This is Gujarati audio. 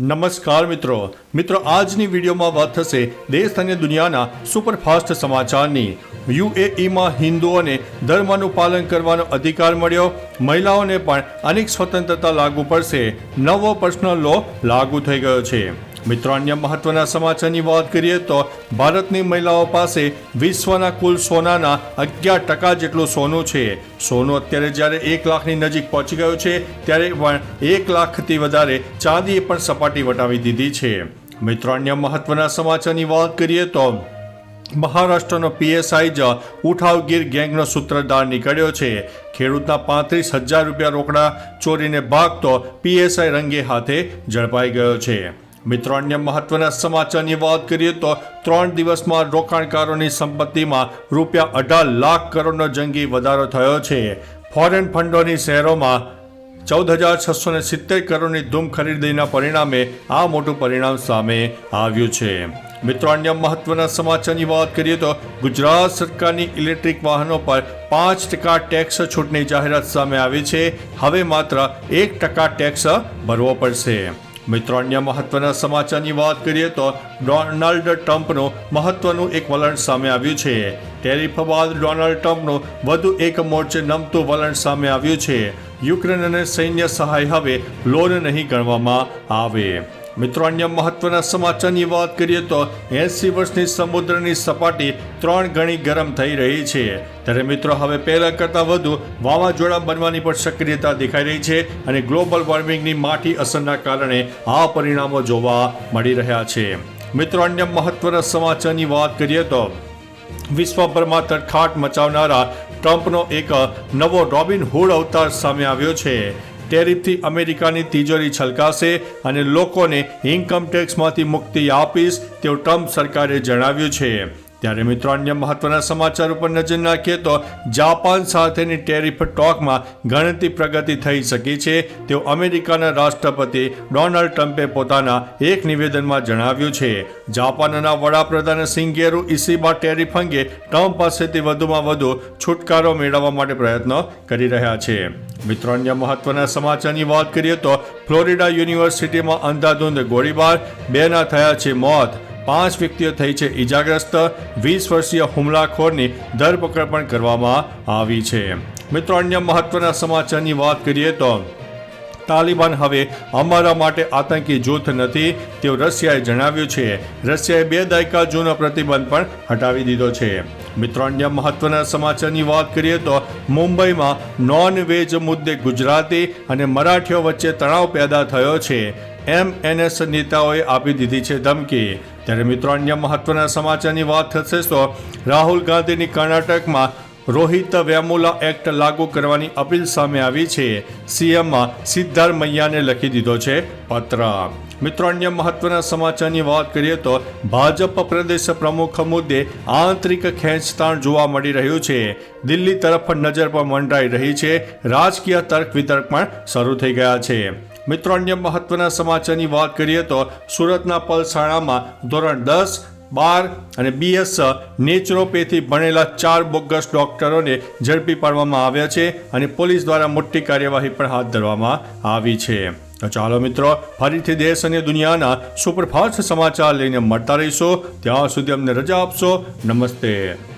નમસ્કાર મિત્રો. મિત્રો, આજની વિડીયોમાં વાત થશે દેશ અને દુનિયાના સુપરફાસ્ટ સમાચારની. યુએઈમાં હિન્દુઓને ધર્મનું પાલન કરવાનો અધિકાર મળ્યો. મહિલાઓને પણ અનેક સ્વતંત્રતા લાગુ પડશે. નવો પર્સનલ લો લાગુ થઈ ગયો છે. મિત્રો અન્ય મહત્વના સમાચારની વાત કરીએ તો ભારતની મહિલાઓ પાસે વિશ્વના કુલ સોનાના અગિયાર ટકા જેટલું સોનું છે. સોનું અત્યારે જ્યારે એક લાખની નજીક પહોંચી ગયું છે, ત્યારે પણ એક લાખથી વધારે ચાંદીએ પણ સપાટી વટાવી દીધી છે. મિત્રો અન્ય મહત્વના સમાચારની વાત કરીએ તો મહારાષ્ટ્રનો પીએસઆઈ જ ઉઠાવગીર ગેંગનો સૂત્રધાર નીકળ્યો છે. ખેડૂતના પાંત્રીસ હજાર રૂપિયા રોકડા ચોરીને ભાગતો પીએસઆઈ રંગે હાથે ઝડપાઈ ગયો છે. મિત્રો, અન્ય મહત્વના સમાચારની વાત કરીએ તો ત્રણ દિવસમાં રોકાણકારોની સંપત્તિમાં રૂપિયા અઢાર લાખ કરોડનો જંગી વધારો થયો છે. ફોરેન ફંડોની શહેરોમાં ચૌદ હજાર છસો ને સિત્તેર કરોડની ધૂમ ખરીદીના પરિણામે આ મોટું પરિણામ સામે આવ્યું છે. મિત્રો, અન્ય મહત્વના સમાચારની વાત કરીએ તો ગુજરાત સરકારની ઇલેક્ટ્રિક વાહનો પર પાંચ ટકા ટેક્સ છૂટની જાહેરાત સામે આવી છે. હવે માત્ર એક ટકા ટેક્સ ભરવો પડશે. મિત્રો અન્ય મહત્વના સમાચારની વાત કરીએ તો ડોનાલ્ડ ટ્રમ્પનું મહત્વનું એક વલણ સામે આવ્યું છે. ટેરિફ બાદ ડોનાલ્ડ ટ્રમ્પનું વધુ એક મોરચે નમતું વલણ સામે આવ્યું છે. યુક્રેન અને સૈન્ય સહાય હવે લોન નહીં ગણવામાં આવે. મિત્રો, અન્ય મહત્વના સમાચારની વાત કરીએ તો એસી વર્ષની સમુદ્રની સપાટી ત્રણ ગણી ગરમ થઈ રહી છે. ત્યારે મિત્રો, હવે પહેલા કરતાં વધુ વાવાઝોડા બનવાની પણ સક્રિયતા દેખાઈ રહી છે અને ગ્લોબલ વોર્મિંગની માઠી અસરના કારણે આ પરિણામો જોવા મળી રહ્યા છે. મિત્રો, અન્ય મહત્વના સમાચારની વાત કરીએ તો વિશ્વભરમાં તરખાટ મચાવનારા ટ્રમ્પનો એક નવો રોબિન હુડ અવતાર સામે આવ્યો છે. ટેરિફથી અમેરિકાની તિજોરી છલકાશે અને લોકોને ઇન્કમ ટેક્સમાંથી મુક્તિ આપીશ, તેવું ટ્રમ્પ સરકારે જણાવ્યું છે. ત્યારે મિત્રો, અન્ય મહત્વના સમાચાર ઉપર નજર નાખીએ તો જાપાન સાથેની ટેરિફ ટોકમાં ગણતરી પ્રગતિ થઈ શકી છે. તેવું અમેરિકાના રાષ્ટ્રપતિ ડોનાલ્ડ ટ્રમ્પે પોતાના એક નિવેદનમાં જણાવ્યું છે. જાપાનના વડાપ્રધાન સિંગેરુ ઇસીબા ટેરિફ અંગે ટ્રમ્પ પાસેથી વધુમાં વધુ છુટકારો મેળવવા માટે પ્રયત્નો કરી રહ્યા છે. મિત્રો, અન્ય મહત્વના સમાચારની વાત કરીએ તો ફ્લોરિડા યુનિવર્સિટીમાં અંધાધૂંધ ગોળીબાર, બેના થયા છે મોત. પાંચ વ્યક્તિઓ થઈ છે ઇજાગ્રસ્ત વીસ વર્ષીય હુમલાખોરની ધરપકડ પણ કરવામાં આવી છે. મિત્રો, અન્ય મહત્વના સમાચારની વાત કરીએ તો તાલિબાન હવે અમારા માટે આતંકી જૂથ નથી, તેવું રશિયાએ જણાવ્યું છે. રશિયાએ બે દાયકા જૂનો પ્રતિબંધ પણ હટાવી દીધો છે. મિત્રો, અન્ય મહત્વના સમાચારની વાત કરીએ તો મુંબઈમાં નોન વેજ મુદ્દે ગુજરાતી અને મરાઠીઓ વચ્ચે તણાવ પેદા થયો છે. એમ એનએસ નેતાઓએ આપી દીધી છે ધમકી. ત્યારે મિત્રો, અન્ય મહત્વના સમાચારની વાત થશે તો રાહુલ ગાંધીની કર્ણાટકમાં રોહિત વેમુલા એક્ટ લાગુ કરવાની અપીલ સામે આવી છે. સીએમમાં સિદ્ધારમૈયાને લખી દીધો છે પત્ર. મિત્રો, અન્ય મહત્વના સમાચારની વાત કરીએ તો ભાજપ પ્રદેશ પ્રમુખ મુદ્દે આંતરિક ખેંચતાણ જોવા મળી રહ્યું છે. દિલ્હી તરફ નજર પણ મંડાઈ રહી છે. રાજકીય તર્ક વિતર્ક પણ શરૂ થઈ ગયા છે. મિત્રો, અન્ય મહત્વના સમાચારની વાત કરીએ તો સુરતના પલસાણામાં ધોરણ દસ બાર અને બીએસ નેચરોપેથી ભણેલા ચાર બોગસ ડોક્ટરોને ઝડપી પાડવામાં આવ્યા છે અને પોલીસ દ્વારા મોટી કાર્યવાહી પણ હાથ ધરવામાં આવી છે. તો ચાલો મિત્રો, ફરીથી દેશ અને દુનિયાના સુપરફાસ્ટ સમાચાર લઈને મળતા રહીશો. ત્યાં સુધી અમને રજા આપશો. નમસ્તે.